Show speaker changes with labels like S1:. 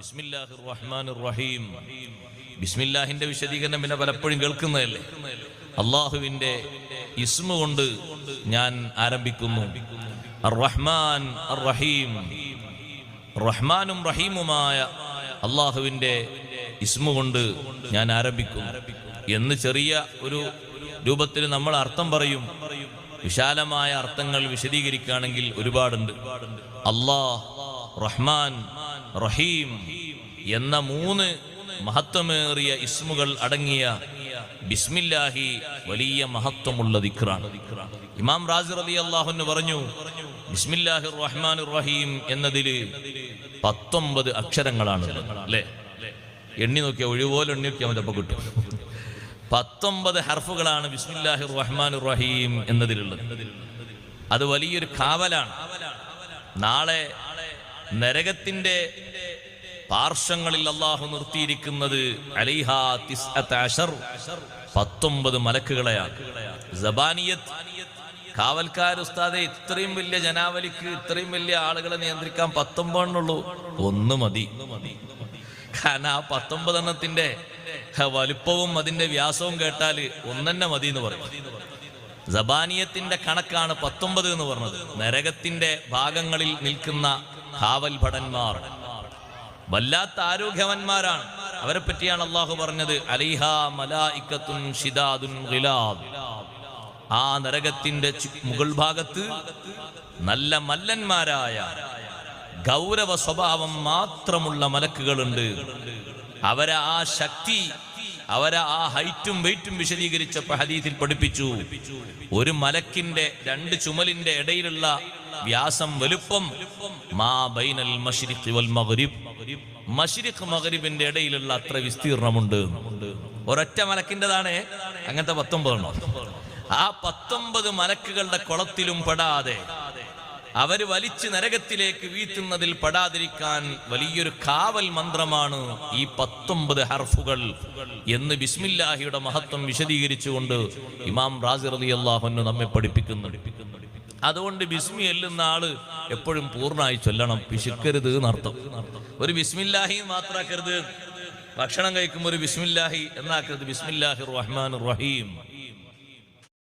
S1: ബിസ്മില്ലാഹിർ റഹ്മാനിർ റഹീം ബിസ്മില്ലാഹിന്റെ വിശദീകരണം പിന്നെ പലപ്പോഴും കേൾക്കുന്നതല്ലേ? അള്ളാഹുവിന്റെ ഇസ്മ കൊണ്ട് ഞാൻ ആരംഭിക്കുന്നു. റഹ്മാൻ റഹീം റഹ്മാനും റഹീമുമായ അള്ളാഹുവിന്റെ ഇസ്മ കൊണ്ട് ഞാൻ ആരംഭിക്കും എന്ന് ചെറിയ ഒരു രൂപത്തിൽ നമ്മൾ അർത്ഥം പറയും. വിശാലമായ അർത്ഥങ്ങൾ വിശദീകരിക്കുകയാണെങ്കിൽ ഒരുപാടുണ്ട്. അള്ളാഹ് റഹ്മാൻ റഹീം എന്ന മൂന്ന് മഹത്വമേറിയ ഇസ്മുകൾ അടങ്ങിയ ബിസ്മില്ലാഹി വലിയ മഹത്വമുള്ള ദിക്റാണ്. ഇമാം റാസി റലി അള്ളാഹുന്ന് പറഞ്ഞു ബിസ്മില്ലാഹി റഹ്മാൻ റഹീം എന്നതിൽ പത്തൊമ്പത് അക്ഷരങ്ങളാണ് അല്ലേ? എണ്ണി നോക്കിയ ഒഴിവോലെ എണ്ണി നോക്കിയാൽ മതി അപ്പൊ കിട്ടും. പത്തൊമ്പത് ഹർഫുകളാണ് ബിസ്മില്ലാഹി റഹ്മാൻ റഹീം എന്നതിലുള്ളത്. അത് വലിയൊരു കാവലാണ്. നാളെ നരകത്തിന്റെ പാർശ്വങ്ങളിൽ അള്ളാഹു നിർത്തിയിരിക്കുന്നത് പത്തൊമ്പത് മലക്കുകളെയാണ്. ജബാനിയത് കാവൽക്കാർ ഉസ്താദെ ഇത്രയും വലിയ ജനാവലിക്ക് ഇത്രയും വലിയ ആളുകളെ നിയന്ത്രിക്കാൻ പത്തൊമ്പതെണ്ണുള്ളൂ. ഒന്ന് മതി. കാരണം ആ പത്തൊമ്പതെണ്ണത്തിന്റെ വലുപ്പവും അതിന്റെ വ്യാസവും കേട്ടാൽ ഒന്നെന്നെ മതി എന്ന് പറയും. ജബാനിയത്തിന്റെ കണക്കാണ് പത്തൊമ്പത് എന്ന് പറഞ്ഞത്. നരകത്തിന്റെ ഭാഗങ്ങളിൽ നിൽക്കുന്ന കാവൽ ഭടന്മാർ വല്ലാത്ത ആരോഗ്യവന്മാരാണ്. അവരെ പറ്റിയാണ് അള്ളാഹു പറഞ്ഞത് അലിഹ മലായിക്കത്തുൻ ആ നരകത്തിന്റെ മുകൾ ഭാഗത്ത് നല്ല മല്ലന്മാരായ ഗൗരവ സ്വഭാവം മാത്രമുള്ള മലക്കുകളുണ്ട്. അവരെ ആ ശക്തി അവരെ ആ ഹൈറ്റും വെയിറ്റും വിശദീകരിച്ചപ്പോ ഹദീസിൽ പഠിപ്പിച്ചു ഒരു മലക്കിന്റെ രണ്ട് ചുമലിന്റെ ഇടയിലുള്ള വ്യാസം വലുപ്പം. മാ ബൈനൽ മശ്രിഖ് വൽ മഗ്രിബ്. മഗ്രിബിന്റെ ഇടയിലുള്ള അത്ര വിസ്തീർണമുണ്ട്. ഒരൊറ്റ മലക്കിന്റെതാണ്. അങ്ങനത്തെ പത്തൊമ്പതെണ്ണം. ആ പത്തൊമ്പത് മലക്കുകളുടെ കുളത്തിലും പെടാതെ അവർ വലിച്ചു നരകത്തിലേക്ക് വീഴ്ത്തുന്നതിൽ പെടാതിരിക്കാൻ വലിയൊരു കാവൽ മന്ത്രമാണ് ഈ പത്തൊമ്പത് ഹർഫുകൾ എന്ന് ബിസ്മില്ലാഹിയുടെ മഹത്വം വിശദീകരിച്ചുകൊണ്ട് ഇമാം റാസി റലി അള്ളാഹുന്നു നമ്മെ പഠിപ്പിക്കുന്നു. അതുകൊണ്ട് ബിസ്മി എല്ലുന്ന ആൾ എപ്പോഴും പൂർണമായി ചൊല്ലണം. പിശുക്കരുത് എന്നർത്ഥം. ഒരു ബിസ്മില്ലാഹി മാത്രാക്കരുത്. ഭക്ഷണം കഴിക്കുമ്പോൾ ഒരു ബിസ്മില്ലാഹി എന്നാക്കരുത്. ബിസ്മില്ലാഹി റഹ്മാൻ റഹീം.